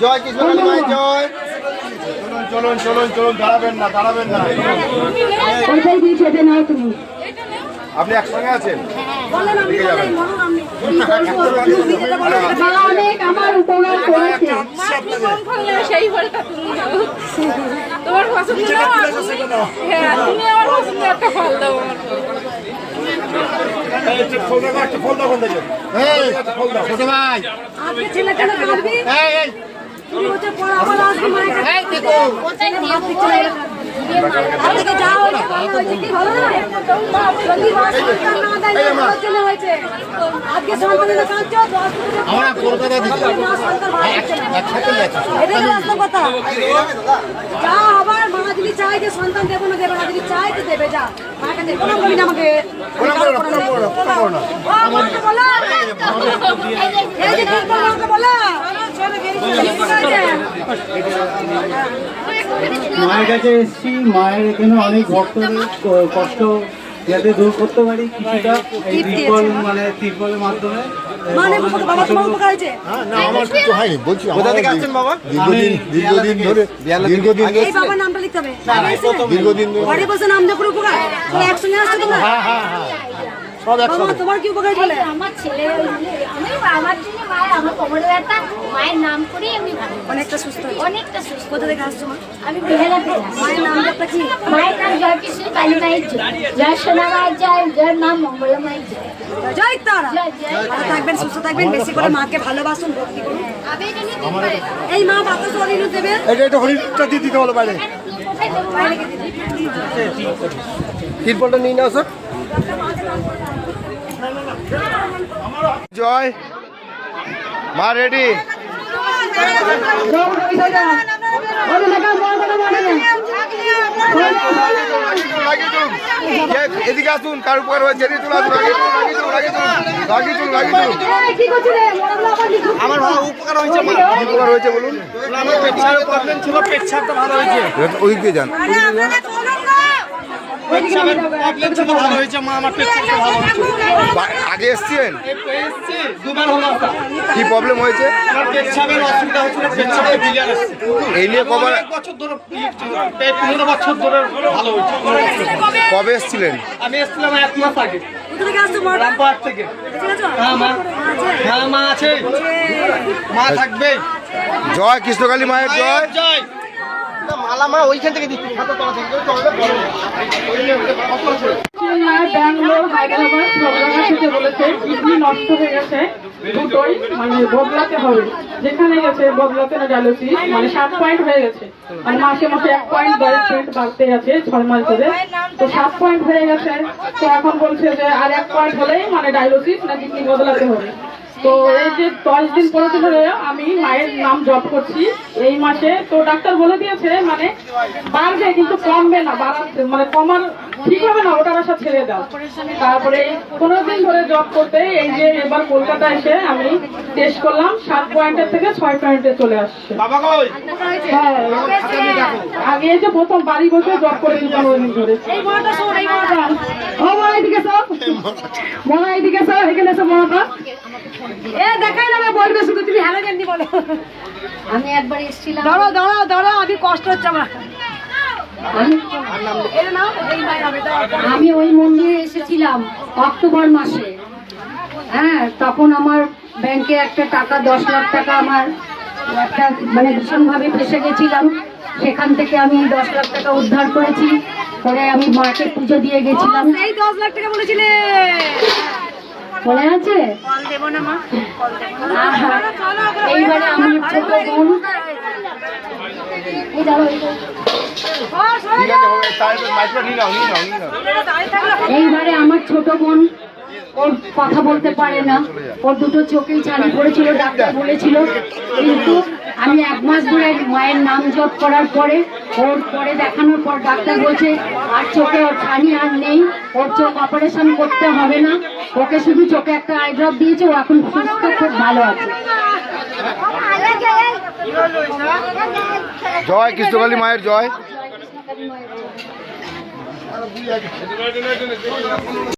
জয় মায়ের জয়। চলুন চলুন চলুন দাঁড়াবেন না দাঁড়াবেন না। আপনি একসঙ্গে আছেন? মা অনেক আমার উপকার করেছে। সেই ফলটা তুমি দাও। তোমার পছন্দ নাও আমি- হ্যাঁ তুমি আমার আবার কলকাতা যা হবার মা যদি চায় যে সন্তান দেবো না দেবে না যদি চায় তো দেবে যা। প্রণাম না, আমাকে? মায়ের কাছে এসেছি মায়ের এখানে অনেক ভক্তদের কষ্ট যাতে দূর করতে পারি কিছুটা এই তিরপল মানে ত্রিপলের মাধ্যমে মানে বাবা তোমার উপকার হয়েছে। না আমার কিছু হয়নি বলছি কোথা থেকে আসছেন বাবা? দীর্ঘদিন দীর্ঘদিন ধরে দীর্ঘদিন ধরে এই বাবার নামটা লিখতে হবে। দীর্ঘদিন ধরে ঘরে বসে নাম দেবো উপকার একসঙ্গে আসছো তোমরা? সব বাবা একসাথে তোমার কি উপকার বলে আমার ছেলে আমি আমার জন্য মায়ের আমার কোমরে ব্যথা মায়ের নাম করেই আমি অনেকটা সুস্থ অনেকটা সুস্থ কোথা থেকে আসছো মা? আমি বেহালা থেকে মায়ের নাম কি? মায়ের নাম জয় কৃষ্ণ কালী মায়ের জয়। জয় সোনা মায়ের জয় জয় মা মঙ্গলা মায়ের জয়। জয় তারা। জয় জয় ভালো থাকবেন সুস্থ থাকবেন বেশি করে মাকে ভালোবাসুন ভক্তি করুন। এই মা বাতাস অরিনু দেবে এটা একটা হরিণটা দিয়ে দিতে হলো বাইরে। তিরপলটা নিয়ে নাও স্যার। জয়। মা রেডি এদিকে আসুন কার উপকার হয়েছে। আমার ভালো উপকার হয়েছে উপকার হয়েছে বলুন? ভালো হয়েছে। ওইদিকে যান। বা- আগে এসছিলেন? কি প্রবলেম হয়েছে? এই নিয়ে কবার কবে এসছিলেন? আমি এসেছিলাম এক মাস আগে থেকে হ্যাঁ হ্যাঁ মা আছে মা থাকবে জয় কৃষ্ণকালী মায়ের জয় জয়। গেছে, দুটোই মানে হবে। যেখানে গেছে, বদলাতে না ডায়ালিসিস মানে সাত পয়েন্ট হয়ে গেছে। মানে মাসে মাসে এক পয়েন্ট দশ পয়েন্ট বাড়তে আছে ছয় মাস ধরে। তো সাত পয়েন্ট হয়ে গেছে। তো এখন বলছে যে আর এক পয়েন্ট হলেই মানে ডায়ালিসিস না কিডনি বদলাতে হবে। তো এই যে দশ দিন পরে ধরে আমি মায়ের নাম জপ করছি এই মাসে, তো ডাক্তার বলে দিয়েছে মানে বাড়বে কিন্তু কমবে না, বাড়াচ্ছে মানে কমার ঠিক হবে না ওটার আশা ছেড়ে দাও। তারপরে পনেরো দিন ধরে জব করতে এই যে এবার কলকাতা এসে আমি টেস্ট করলাম সাত পয়েন্টের থেকে ছয় পয়েন্টে চলে আসছে। হ্যাঁ আগে এই যে প্রথম বাড়ি বসে জব করেছি পনেরো দিন ধরে এদিকে সব মা এদিকে সব এখানে সব মা এ দেখাই না বলবে শুধু তুমি হ্যালো জানি বলো। আমি একবার এসেছিলাম। দাঁড়াও দাঁড়াও দাঁড়াও আমি কষ্ট হচ্ছে আমার। আমি ওই মন্দিরে এসেছিলাম অক্টোবর মাসে। হ্যাঁ তখন আমার ব্যাংকে একটা টাকা দশ লাখ টাকা আমার একটা মানে ভীষণভাবে ফেসে গেছিলাম। সেখান থেকে আমি দশ লাখ টাকা উদ্ধার করেছি। করে আমি মাকে পুজো দিয়ে গেছিলাম। এই দশ লাখ টাকা বলেছিলে। মনে আছে? এইবারে আমার ছোট বোন। এইবারে আমার ছোট বোন ওর কথা বলতে পারে না। ওর দুটো চোখেই ছানি পড়েছিল, ডাক্তার বলেছিল। কিন্তু আমি এক মাস ধরে মায়ের নাম জপ করার পরে, ওর পরে দেখানোর পর ডাক্তার বলছে, আর চোখে ওর ছানি আর নেই, ওর চোখ অপারেশন করতে হবে না। ওকে শুধু চোখে একটা আই ড্রপ দিয়েছে, ও এখন সুস্থ, খুব ভালো আছে। জয় কৃষ্ণকালী মায়ের জয়। なるほどね。